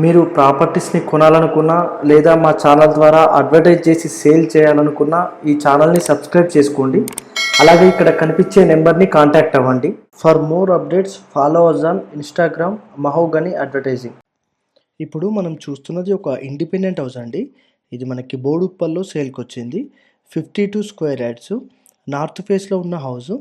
మీరు ప్రాపర్టీస్ని కొనాలనుకున్నా లేదా మా ఛానల్ ద్వారా అడ్వర్టైజ్ చేసి సేల్ చేయాలనుకున్నా ఈ ఛానల్ని సబ్స్క్రైబ్ చేసుకోండి. అలాగే ఇక్కడ కనిపించే నెంబర్ని కాంటాక్ట్ అవ్వండి. For more updates follow us on Instagram Mahogany advertising ఇప్పుడు మనం చూస్తున్నది ఒక ఇండిపెండెంట్ హౌస్ అండి. ఇది మనకి బోడుప్పల్లో సేల్కి వచ్చింది fifty two square yards north ఫేస్లో ఉన్న హౌస్.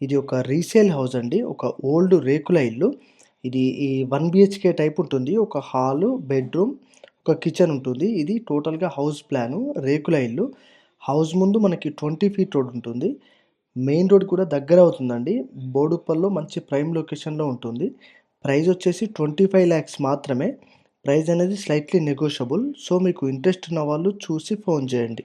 ఇది ఒక రీసేల్ హౌస్ అండి. ఒక ఓల్డ్ రేకుల ఇల్లు. ఇది ఈ వన్ బిహెచ్కే టైప్ ఉంటుంది. ఒక హాలు బెడ్రూమ్ ఒక కిచెన్ ఉంటుంది. ఇది టోటల్గా హౌస్ ప్లాను రేకుల ఇల్లు. హౌస్ ముందు మనకి ట్వంటీ ఫీట్ రోడ్ ఉంటుంది. మెయిన్ రోడ్ కూడా దగ్గర అవుతుందండి. బోడుపల్లో మంచి ప్రైమ్ లొకేషన్లో ఉంటుంది. ప్రైస్ వచ్చేసి ట్వంటీ ఫైవ్ ల్యాక్స్ మాత్రమే. ప్రైస్ అనేది స్లైట్లీ నెగోషియబుల్. సో మీకు ఇంట్రెస్ట్ ఉన్న వాళ్ళు చూసి ఫోన్ చేయండి.